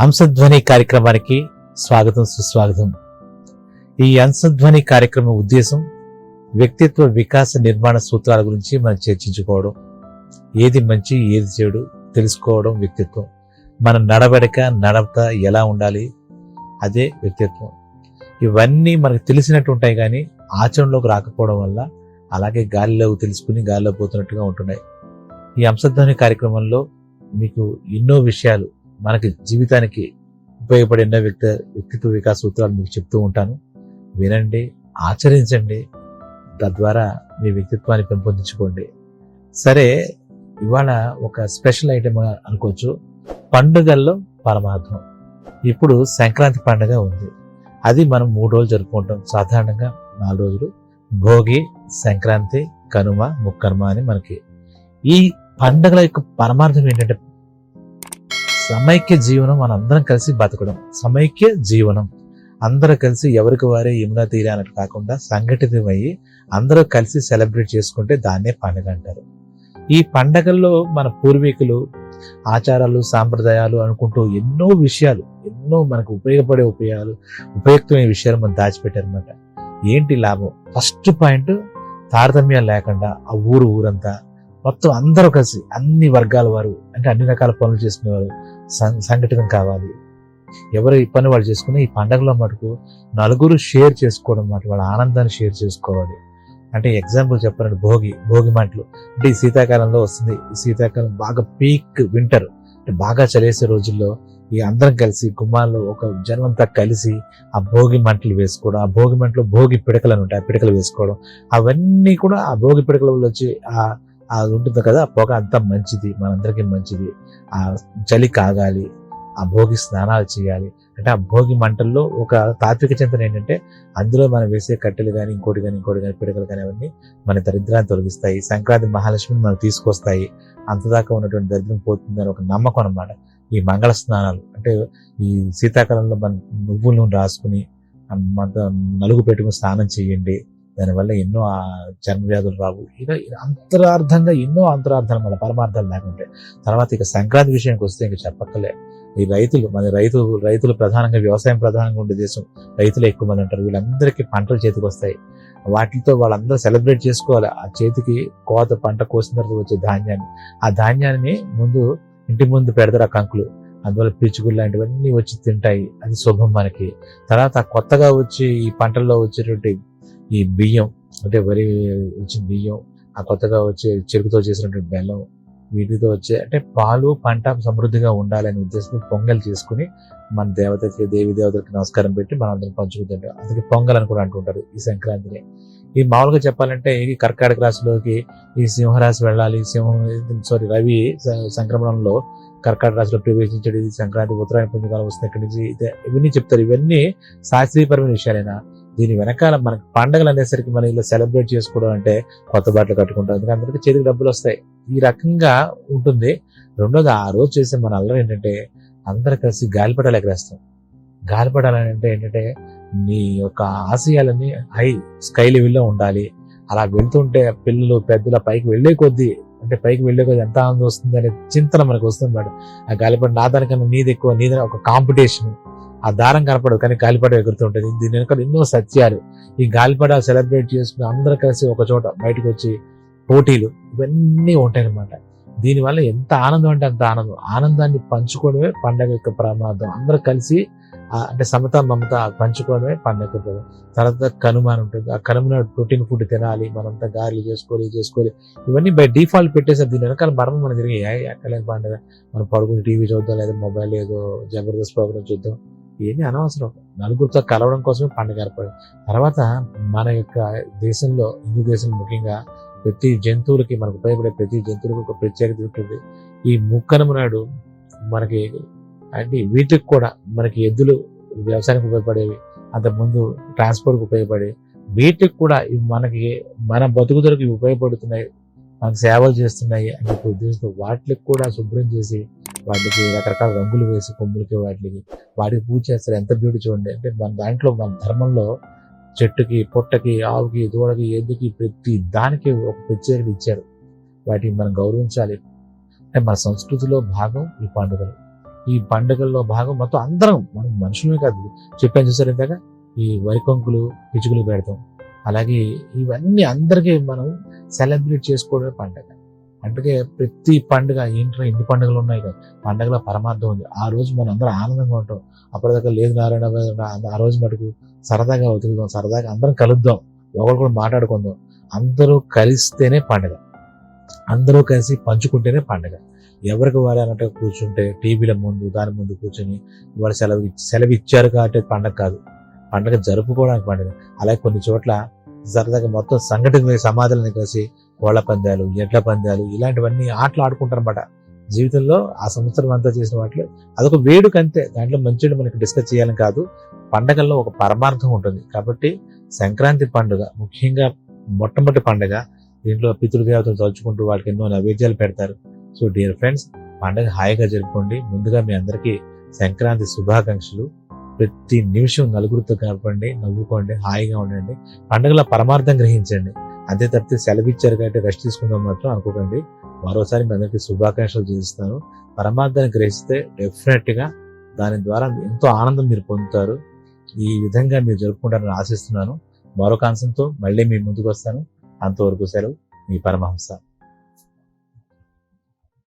హంసధ్వని కార్యక్రమానికి స్వాగతం సుస్వాగతం. ఈ హంసధ్వని కార్యక్రమం ఉద్దేశం వ్యక్తిత్వ వికాస నిర్మాణ సూత్రాల గురించి మనం చర్చించుకోవడం. ఏది మంచి ఏది చెడు తెలుసుకోవడం వ్యక్తిత్వం. మన నడవడిక నడవత ఎలా ఉండాలి అదే వ్యక్తిత్వం. ఇవన్నీ మనకు తెలిసినట్టు ఉంటాయి కానీ ఆచరణలోకి రాకపోవడం వల్ల అలాగే గాలిలో తెలుసుకుని గాలిలో పోతున్నట్టుగా ఉంటున్నాయి. ఈ అంశధ్వని కార్యక్రమంలో మీకు ఎన్నో విషయాలు మనకి జీవితానికి ఉపయోగపడే ఎన్నో వ్యక్తి వ్యక్తిత్వ వికాస సూత్రాలు మీకు చెప్తూ ఉంటాను. వినండి ఆచరించండి. తద్వారా మీ వ్యక్తిత్వాన్ని పెంపొందించుకోండి. సరే ఇవాళ ఒక స్పెషల్ ఐటమ్ అనుకోవచ్చు. పండుగల్లో పరమార్థం. ఇప్పుడు సంక్రాంతి పండుగ ఉంది. అది మనం మూడు రోజులు జరుపుకుంటాం. సాధారణంగా నాలుగు రోజులు. భోగి సంక్రాంతి కనుమ ముక్కనుమ అని మనకి. ఈ పండుగల యొక్క పరమార్థం ఏంటంటే సమైక్య జీవనం మన అందరం కలిసి బతకడం. సమైక్య జీవనం. అందరూ కలిసి ఎవరికి వారే యమునా తీరే అన్నట్టు కాకుండా సంఘటితమయ్యి అందరూ కలిసి సెలబ్రేట్ చేసుకుంటే దాన్నే పండుగ అంటారు. ఈ పండగల్లో మన పూర్వీకులు ఆచారాలు సాంప్రదాయాలు అనుకుంటూ ఎన్నో విషయాలు ఎన్నో మనకు ఉపయోగపడే ఉపయోగాలు ఉపయుక్తమైన విషయాలు మనం దాచిపెట్టారనమాట ఏంటి లాభం? ఫస్ట్ పాయింట్ తారతమ్యం లేకుండా ఆ ఊరు ఊరంతా మొత్తం అందరూ కలిసి అన్ని వర్గాల వారు అంటే అన్ని రకాల పనులు చేసుకునేవారు. సం- సంఘటితం కావాలి. ఎవరు ఈ పని వాళ్ళు చేసుకుని ఈ పండగలో మటుకు నలుగురు షేర్ చేసుకోవడం మాట వాళ్ళ ఆనందాన్ని షేర్ చేసుకోవాలి. అంటే ఎగ్జాంపుల్ చెప్పాలంటే భోగి భోగి మంటలు. అంటే ఈ శీతాకాలంలో వస్తుంది. ఈ శీతాకాలం బాగా పీక్ వింటర్. అంటే బాగా చలేసే రోజుల్లో ఈ అందరం కలిసి గుమ్మాల్లో ఒక జనమంతా కలిసి ఆ భోగి మంటలు వేసుకోవడం ఆ భోగి మంటలో భోగి పిడకలు అని ఉంటాయి ఆ పిడకలు వేసుకోవడం. అవన్నీ కూడా ఆ భోగి పిడకల వల్ల వచ్చి ఆ అది ఉంటుంది కదా ఆ పొగ అంతా మంచిది మనందరికీ మంచిది. ఆ చలి కాగాలి ఆ భోగి స్నానాలు చేయాలి. అంటే ఆ భోగి మంటల్లో ఒక తాత్విక చింతన ఏంటంటే అందులో మనం వేసే కట్టెలు కానీ ఇంకోటి కానీ ఇంకోటి కానీ పిడకలు కానీ అవన్నీ మన దరిద్రాన్ని తొలగిస్తాయి. సంక్రాంతి మహాలక్ష్మిని మనం తీసుకొస్తాయి. అంతదాకా ఉన్నటువంటి దరిద్రం పోతుందని ఒక నమ్మకం అన్నమాట. ఈ మంగళ స్నానాలు అంటే ఈ శీతాకాలంలో మన నువ్వులను నూనె రాసుకుని ఆ నలుగు పెట్టుకుని స్నానం చేయండి. దానివల్ల ఎన్నో జన్మవ్యాధులు రావు. ఇలా అంతరార్థంగా ఎన్నో అంతరార్థాలు మన పరమార్థాలు లేకుంటే. తర్వాత ఇక సంక్రాంతి విషయానికి వస్తే ఇంకా చెప్పక్కలే. ఈ రైతులు మన రైతు రైతులు ప్రధానంగా వ్యవసాయం ప్రధానంగా ఉండే దేశం. రైతులు ఎక్కువ మంది ఉంటారు. వీళ్ళందరికీ పంటలు చేతికి వస్తాయి. వాటితో వాళ్ళందరూ సెలబ్రేట్ చేసుకోవాలి. ఆ చేతికి కోత పంట కోసిన తర్వాత వచ్చే ధాన్యాన్ని. ఆ ధాన్యాన్ని ముందు ఇంటి ముందు పెడతారు ఆ కంకులు. అందువల్ల పిచ్చుకులు లాంటివన్నీ వచ్చి తింటాయి. అది శుభం మనకి. తర్వాత కొత్తగా వచ్చి ఈ పంటల్లో వచ్చేటువంటి ఈ బియ్యం అంటే వరి వచ్చిన బియ్యం ఆ కొత్తగా వచ్చే చెరుకుతో చేసినటువంటి బెల్లం వీటితో వచ్చే అంటే పాలు పంట సమృద్ధిగా ఉండాలనే ఉద్దేశంతో పొంగల్ చేసుకుని మన దేవతకి దేవి దేవతలకి నమస్కారం పెట్టి మనం పంచుకుంటుంటాం. అందుకే పొంగల్ అని కూడా అంటుంటారు ఈ సంక్రాంతిని. ఈ మామూలుగా చెప్పాలంటే ఈ కర్కాటక రాశిలోకి ఈ సింహరాశి వెళ్ళాలి. సింహం సారీ రవి సంక్రమణంలో కర్కాటక రాశిలో ప్రవేశించడం. ఇది సంక్రాంతి ఉత్తరాయణ పుణ్యకాలం వస్తుంది. ఇక్కడి నుంచి ఇదే ఇవన్నీ చెప్తారు. ఇవన్నీ శాస్త్రీయపరమైన విషయాలైనా? దీని వెనకాల మనకి పండగలు అనేసరికి మనం ఇలా సెలబ్రేట్ చేసుకోవడం అంటే కొత్త బట్టలు కట్టుకుంటాం. అందుకే అందరికీ చేతికి డబ్బులు వస్తాయి. ఈ రకంగా ఉంటుంది. రెండోది ఆ రోజు చేసే మన అల్లరి ఏంటంటే అందరు కలిసి గాలిపటాలు ఎగరేస్తాం గాలిపటాలు అంటే ఏంటంటే నీ యొక్క ఆశయాలన్నీ హై స్కై లెవెల్లో ఉండాలి. అలా వెళ్తుంటే పిల్లలు పెద్దల పైకి వెళ్ళే కొద్దీ అంటే పైకి వెళ్ళే కొద్దీ ఎంత ఆనందం వస్తుంది అనే చింతన మనకు వస్తుంది మేడం ఆ గాలిపట నా దానికన్నా నీది ఎక్కువ నీదని ఒక కాంపిటీషన్. ఆ దారం కనపడదు కానీ గాలిపటం ఎగురుతుంటుంది దీని వెనకాల ఎన్నో సత్యాలు. ఈ గాలిపట సెలబ్రేట్ చేసుకుని అందరూ కలిసి ఒక చోట బయటకు వచ్చి పోటీలు ఇవన్నీ ఉంటాయన్నమాట. దీనివల్ల ఎంత ఆనందం అంటే అంత ఆనందం. ఆనందాన్ని పంచుకోవడమే పండగ యొక్క ప్రమాదం. అందరూ కలిసి అంటే సమత మమత పంచుకోవడమే పండగ యొక్క తర్వాత కనుమ అని ఉంటుంది. ఆ కనుమ ప్రోటీన్ ఫుడ్ తినాలి మనంతా గారెలు చేసుకోవాలి చేసుకోవాలి. ఇవన్నీ బై డిఫాల్ట్ పెట్టేసారు దీని వెనకాల మరణం మనం తిరిగి ఎక్కలేని పండుగ? మనం పడుకుని టీవీ చూద్దాం లేదా మొబైల్ ఏదో జబర్దస్త్ ప్రోగ్రామ్ చూద్దాం. ఇవన్నీ అనవసరం. నలుగురితో కలవడం కోసమే పండుగ ఏర్పడింది. తర్వాత మన యొక్క దేశంలో హిందూ దేశంలో ముఖ్యంగా ప్రతి జంతువులకి మనకు ఉపయోగపడే ప్రతి జంతువులకు ఒక ప్రత్యేకత ఉంటుంది. ఈ ముక్కనము నాడు మనకి అంటే వీటికి కూడా మనకి ఎద్దులు వ్యవసాయానికి ఉపయోగపడేవి అంతకుముందు ట్రాన్స్పోర్ట్కి ఉపయోగపడేవి. వీటికి కూడా ఇవి మనకి మన బతుకుదలకు ఇవి ఉపయోగపడుతున్నాయి. మనకు సేవలు చేస్తున్నాయి అని ఉద్దేశంతో వాటికి కూడా శుభ్రం చేసి వాటికి రకరకాల రంగులు వేసి కొమ్ములకి వాటికి వాటికి పూజ చేస్తారు. ఎంత బ్యూటీ చూడండి. అంటే మన దాంట్లో మన ధర్మంలో చెట్టుకి పొట్టకి ఆవుకి దూడకి ఎద్దుకి ప్రతి దానికి ఒక ప్రత్యేకత ఇచ్చారు. వాటిని మనం గౌరవించాలి. అంటే మన సంస్కృతిలో భాగం ఈ పండుగలు. ఈ పండుగల్లో భాగం మొత్తం అందరం మనం మనుషులమే కాదు. చెప్పాను చూసారు ఇందాక? ఈ వరికొంకులు పిచుకులు పెడతాం. అలాగే ఇవన్నీ అందరికీ మనం సెలబ్రేట్ చేసుకోవడమే పండుగ. అందుకే ప్రతి పండుగ ఏంటో ఎన్ని పండుగలు ఉన్నాయి కదా. పండుగల పరమార్థం ఉంది. ఆ రోజు మనం అందరం ఆనందంగా ఉంటాం. అప్పటిదాకా లేదు నారాయణ ఆ రోజు మటుకు సరదాగా వదులుదాం సరదాగా అందరం కలుద్దాం. ఒకరు కూడా మాట్లాడుకుందాం. అందరూ కలిస్తేనే పండుగ. అందరూ కలిసి పంచుకుంటేనే పండుగ. ఎవరికి వారు అన్నట్టు కూర్చుంటే టీవీల ముందు దాని ముందు కూర్చొని వాళ్ళు సెలవు సెలవు ఇచ్చారు కాబట్టి పండగ కాదు. పండుగ జరుపుకోవడానికి పండుగ. అలాగే కొన్ని చోట్ల సరదాగా మొత్తం సంఘటన సమాధులను కలిసి కోళ్ళ పందాలు ఎడ్ల పందాలు ఇలాంటివన్నీ ఆటలు ఆడుకుంటారనమాట జీవితంలో ఆ సంవత్సరం అంతా చేసిన వాటిలో అదొక వేడుక అంతే. దాంట్లో మంచిగా మనకి డిస్కస్ చేయాలని కాదు. పండగల్లో ఒక పరమార్థం ఉంటుంది. కాబట్టి సంక్రాంతి పండుగ ముఖ్యంగా మొట్టమొదటి పండుగ. దీంట్లో పితృదేవతలు తలుచుకుంటూ వాళ్ళకి ఎన్నో నైవేద్యాలు పెడతారు. సో డియర్ ఫ్రెండ్స్ పండుగ హాయిగా జరుపుకోండి. ముందుగా మీ అందరికీ సంక్రాంతి శుభాకాంక్షలు. ప్రతి నిమిషం నలుగురితో కలపండి నవ్వుకోండి హాయిగా ఉండండి. పండుగల పరమార్థం గ్రహించండి. అంతే తప్పితే సెలవు ఇచ్చారు కాబట్టి రెస్ట్ తీసుకుందాం మాత్రం అనుకోకండి. మరోసారి మీ అందరికీ శుభాకాంక్షలు చేస్తాను పరమార్థాన్ని గ్రహిస్తే డెఫినెట్గా దాని ద్వారా ఎంతో ఆనందం మీరు పొందుతారు. ఈ విధంగా మీరు జరుపుకుంటారని ఆశిస్తున్నాను. మరొక అంశంతో మళ్ళీ మీ ముందుకు వస్తాను. అంతవరకు సెలవు. మీ పరమహంస.